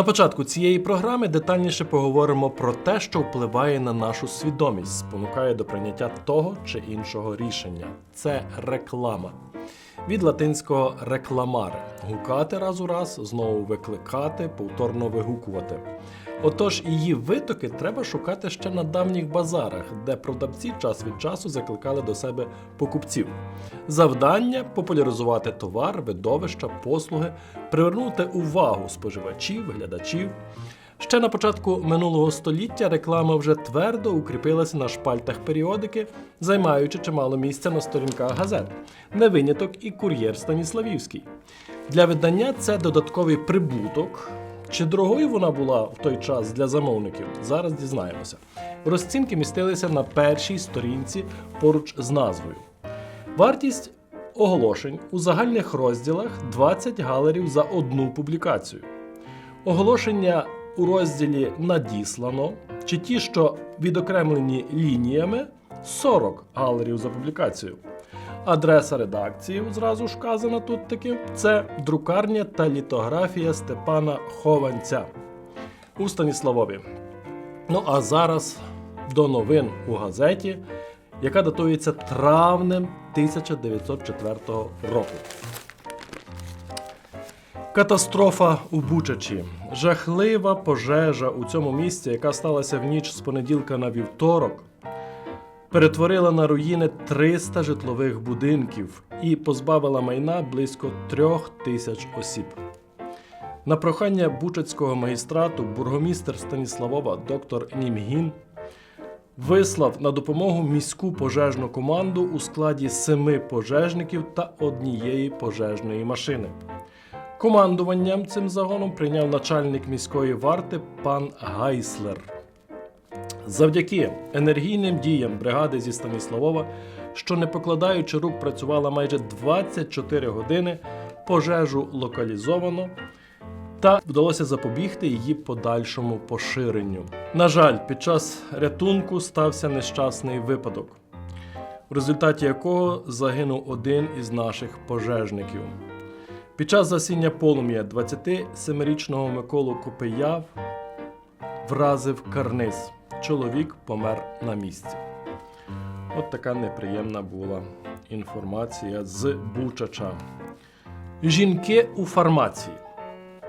На початку цієї програми детальніше поговоримо про те, що впливає на нашу свідомість, спонукає до прийняття того чи іншого рішення. Це реклама. Від латинського рекламаре гукати раз у раз, знову викликати, повторно вигукувати. Отож, її витоки треба шукати ще на давніх базарах, де продавці час від часу закликали до себе покупців. Завдання популяризувати товар, видовища, послуги, привернути увагу споживачів, глядачів. Ще на початку минулого століття реклама вже твердо укріпилася на шпальтах періодики, займаючи чимало місця на сторінках газет. Не виняток і кур'єр Станіславівський. Для видання це додатковий прибуток. Чи дорогою вона була в той час для замовників? Зараз дізнаємося. Розцінки містилися на першій сторінці поруч з назвою. Вартість оголошень у загальних розділах 20 галерів за одну публікацію. Оголошення у розділі Надіслано чи ті, що відокремлені лініями 40 галерів за публікацію. Адреса редакції зразу ж вказана тут таки. Це друкарня та літографія Степана Хованця у Станіславові. Ну а зараз до новин у газеті, яка датується травнем 1904 року. Катастрофа у Бучачі. Жахлива пожежа у цьому місці, яка сталася в ніч з понеділка на вівторок, перетворила на руїни 300 житлових будинків і позбавила майна близько трьох тисяч осіб. На прохання Бучацького магістрату бургомістр Станіславова доктор Німгін вислав на допомогу міську пожежну команду у складі семи пожежників та однієї пожежної машини. Командуванням цим загоном прийняв начальник міської варти пан Гайслер. Завдяки енергійним діям бригади зі Станіславова, що не покладаючи рук, працювала майже 24 години, пожежу локалізовано та вдалося запобігти її подальшому поширенню. На жаль, під час рятунку стався нещасний випадок, в результаті якого загинув один із наших пожежників. Під час засіння полум'я 27-річного Миколу Копияв вразив карниз. Чоловік помер на місці. От така неприємна була інформація з Бучача. Жінки у фармації.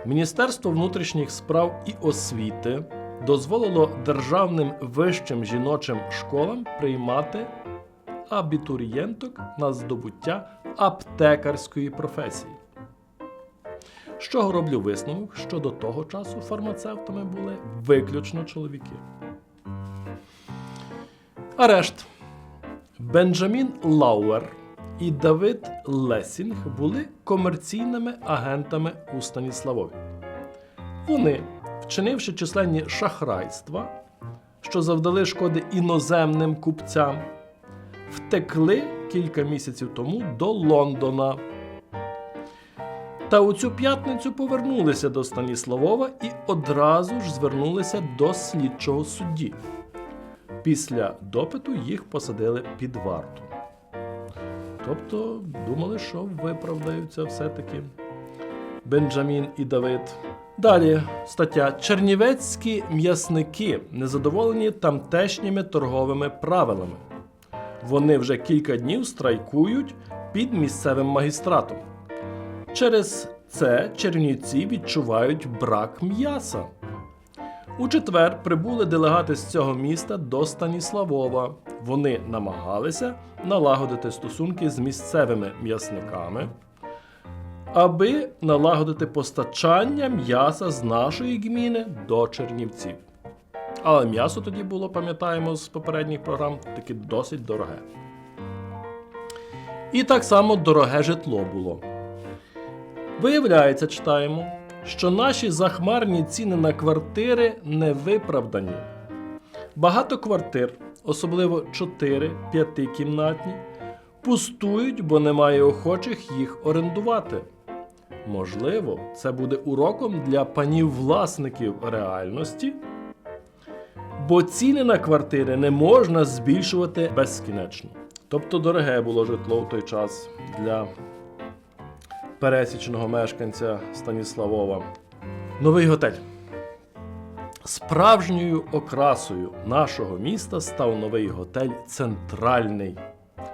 Міністерство внутрішніх справ і освіти дозволило державним вищим жіночим школам приймати абітурієнток на здобуття аптекарської професії. Чого роблю висновок, що до того часу фармацевтами були виключно чоловіки. Арешт. Бенджамін Лауер і Давид Лесінг були комерційними агентами у Станіславові. Вони, вчинивши численні шахрайства, що завдали шкоди іноземним купцям, втекли кілька місяців тому до Лондона. Та у цю п'ятницю повернулися до Станіславова і одразу ж звернулися до слідчого судді. Після допиту їх посадили під варту. Тобто думали, що виправдаються все-таки Бенджамін і Давид. Далі стаття Чернівецькі м'ясники незадоволені тамтешніми торговими правилами. Вони вже кілька днів страйкують під місцевим магістратом. Через це чернівці відчувають брак м'яса. У четвер прибули делегати з цього міста до Станіславова. Вони намагалися налагодити стосунки з місцевими м'ясниками, аби налагодити постачання м'яса з нашої гміни до Чернівців. Але м'ясо тоді було, пам'ятаємо з попередніх програм, таки досить дороге. І так само дороге житло було. Виявляється, читаємо, що наші захмарні ціни на квартири не виправдані. Багато квартир, особливо 4-5 кімнатні, пустують, бо немає охочих їх орендувати. Можливо, це буде уроком для панів-власників реальності, бо ціни на квартири не можна збільшувати безкінечно. Тобто дороге було житло в той час для пересічного мешканця Станіславова. Новий готель. Справжньою окрасою нашого міста став новий готель Центральний,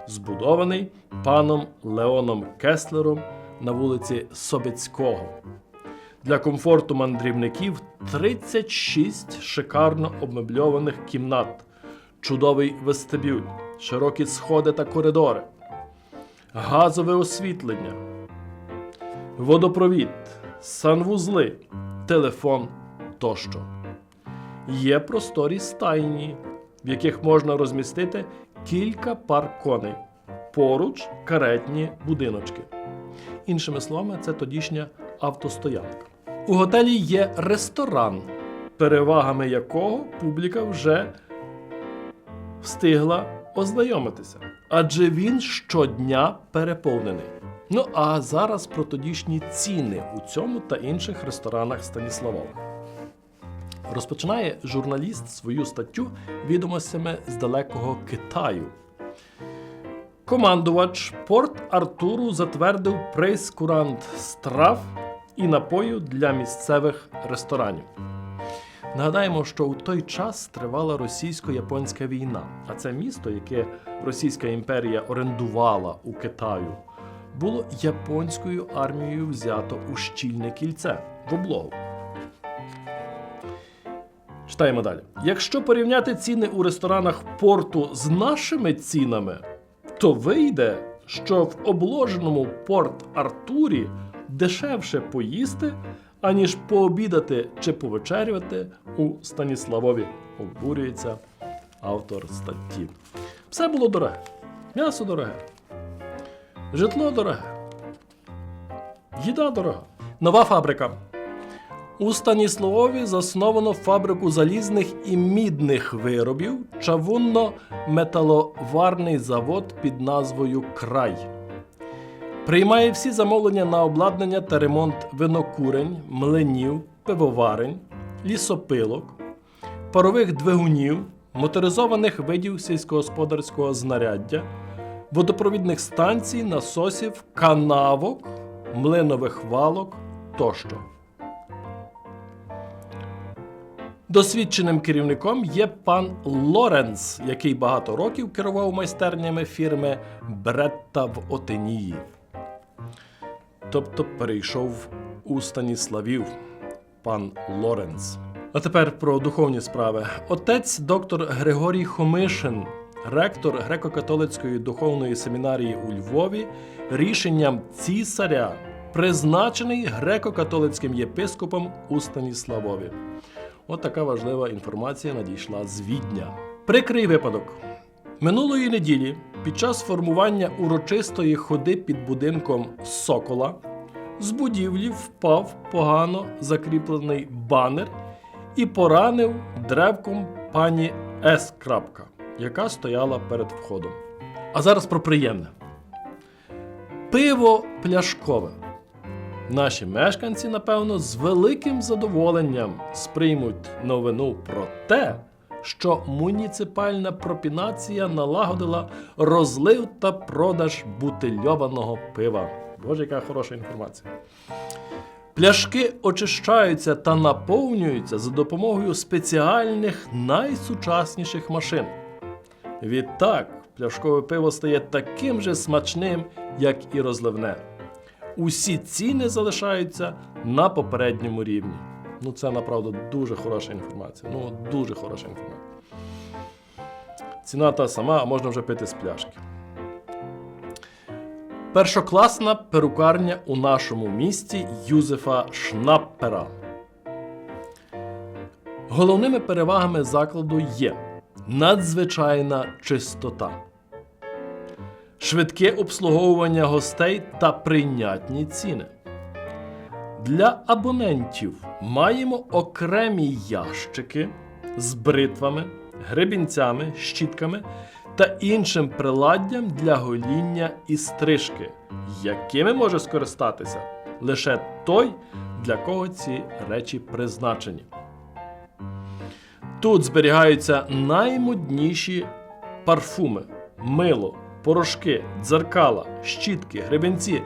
збудований паном Леоном Кеслером на вулиці Собецького. Для комфорту мандрівників 36 шикарно обмебльованих кімнат, чудовий вестибюль, широкі сходи та коридори, газове освітлення, водопровід, санвузли, телефон тощо. Є просторі стайні, в яких можна розмістити кілька пар коней, поруч каретні будиночки. Іншими словами, це тодішня автостоянка. У готелі є ресторан, перевагами якого публіка вже встигла ознайомитися, адже він щодня переповнений. Ну а зараз про тодішні ціни у цьому та інших ресторанах Станіславова. Розпочинає журналіст свою статтю відомостями з далекого Китаю. Командувач Порт Артуру затвердив прейскурант страв і напою для місцевих ресторанів. Нагадаємо, що у той час тривала російсько-японська війна, а це місто, яке Російська імперія орендувала у Китаю, було японською армією взято у щільне кільце в облогу. Читаємо далі. Якщо порівняти ціни у ресторанах порту з нашими цінами, то вийде, що в обложеному Порт Артурі дешевше поїсти, аніж пообідати чи повечерювати у Станіславові. Обурюється автор статті. Все було дороге. М'ясо дороге. Житло дороге. Їда дорога. Нова фабрика. У Станіславові засновано фабрику залізних і мідних виробів, чавунно-металоварний завод під назвою Край. Приймає всі замовлення на обладнання та ремонт винокурень, млинів, пивоварень, лісопилок, парових двигунів, моторизованих видів сільськогосподарського знаряддя, водопровідних станцій, насосів, канавок, млинових валок тощо. Досвідченим керівником є пан Лоренц, який багато років керував майстернями фірми Бретта в Отенії. Тобто перейшов у Станіславів пан Лоренц. А тепер про духовні справи. Отець доктор Григорій Хомишин, ректор греко-католицької духовної семінарії у Львові, рішенням цісаря призначений греко-католицьким єпископом у Станіславові. От така важлива інформація надійшла з Відня. Прикрий випадок. Минулої неділі під час формування урочистої ходи під будинком Сокола з будівлі впав погано закріплений банер і поранив древком пані С. Яка стояла перед входом. А зараз про приємне. Пиво пляшкове. Наші мешканці, напевно, з великим задоволенням сприймуть новину про те, що муніципальна пропінація налагодила розлив та продаж бутильованого пива. Боже, яка хороша інформація. Пляшки очищаються та наповнюються за допомогою спеціальних найсучасніших машин. Відтак, пляшкове пиво стає таким же смачним, як і розливне. Усі ціни залишаються на попередньому рівні. Ну, це направду дуже хороша інформація. Ну, дуже хороша інформація. Ціна та сама, а можна вже пити з пляшки. Першокласна перукарня у нашому місті Юзефа Шнаппера. Головними перевагами закладу є надзвичайна чистота, швидке обслуговування гостей та прийнятні ціни. Для абонентів маємо окремі ящики з бритвами, гребінцями, щітками та іншим приладдям для гоління і стрижки, якими може скористатися лише той, для кого ці речі призначені. Тут зберігаються наймодніші парфуми, мило, порошки, дзеркала, щітки, гребенці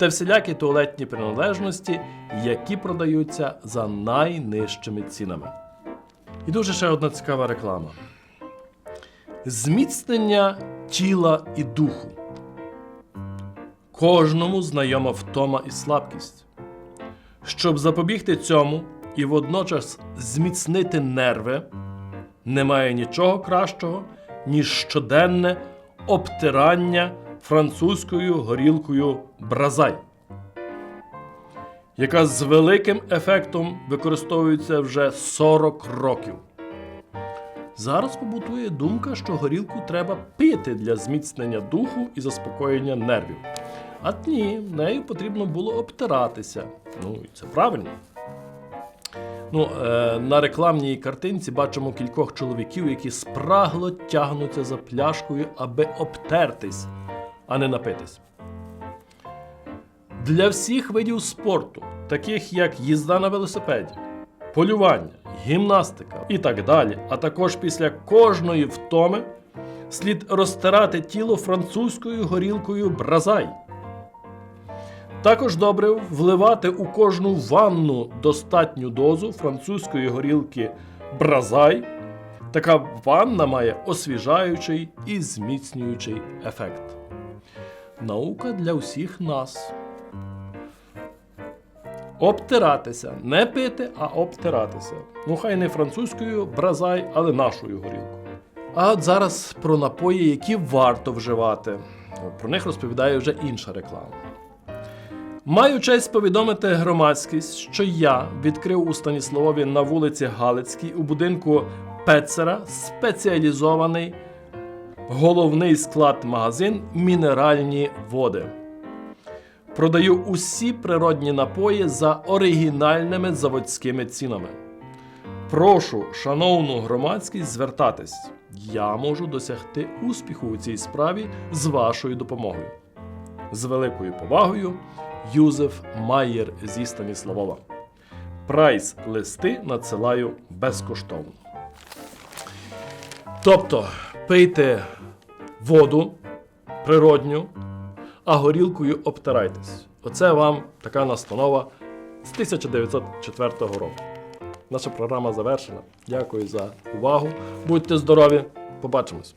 та всілякі туалетні приналежності, які продаються за найнижчими цінами. І дуже ще одна цікава реклама: зміцнення тіла і духу. Кожному знайома втома і слабкість. Щоб запобігти цьому і водночас зміцнити нерви, немає нічого кращого, ніж щоденне обтирання французькою горілкою бразай, яка з великим ефектом використовується вже 40 років. Зараз побутує думка, що горілку треба пити для зміцнення духу і заспокоєння нервів. А ні, нею потрібно було обтиратися. Ну, і це правильно. Ну, е, на рекламній картинці бачимо кількох чоловіків, які спрагло тягнуться за пляшкою, аби обтертись, а не напитись. Для всіх видів спорту, таких як їзда на велосипеді, полювання, гімнастика і так далі, а також після кожної втоми слід розтирати тіло французькою горілкою бразай. Також добре вливати у кожну ванну достатню дозу французької горілки бразай. Така ванна має освіжаючий і зміцнюючий ефект. Наука для всіх нас. Обтиратися. Не пити, а обтиратися. Ну, хай не французькою бразай, але нашою горілкою. А от зараз про напої, які варто вживати. Про них розповідає вже інша реклама. Маю честь повідомити громадськість, що я відкрив у Станіславові на вулиці Галицькій у будинку Пецера спеціалізований головний склад магазин Мінеральні води. Продаю усі природні напої за оригінальними заводськими цінами. Прошу, шановну громадськість, звертатись. Я можу досягти успіху у цій справі з вашою допомогою. З великою повагою, Юзеф Майєр зі Станіславова. Прайс листи надсилаю безкоштовно. Тобто пийте воду природню, а горілкою обтирайтесь. Оце вам така настанова з 1904 року. Наша програма завершена. Дякую за увагу. Будьте здорові. Побачимось.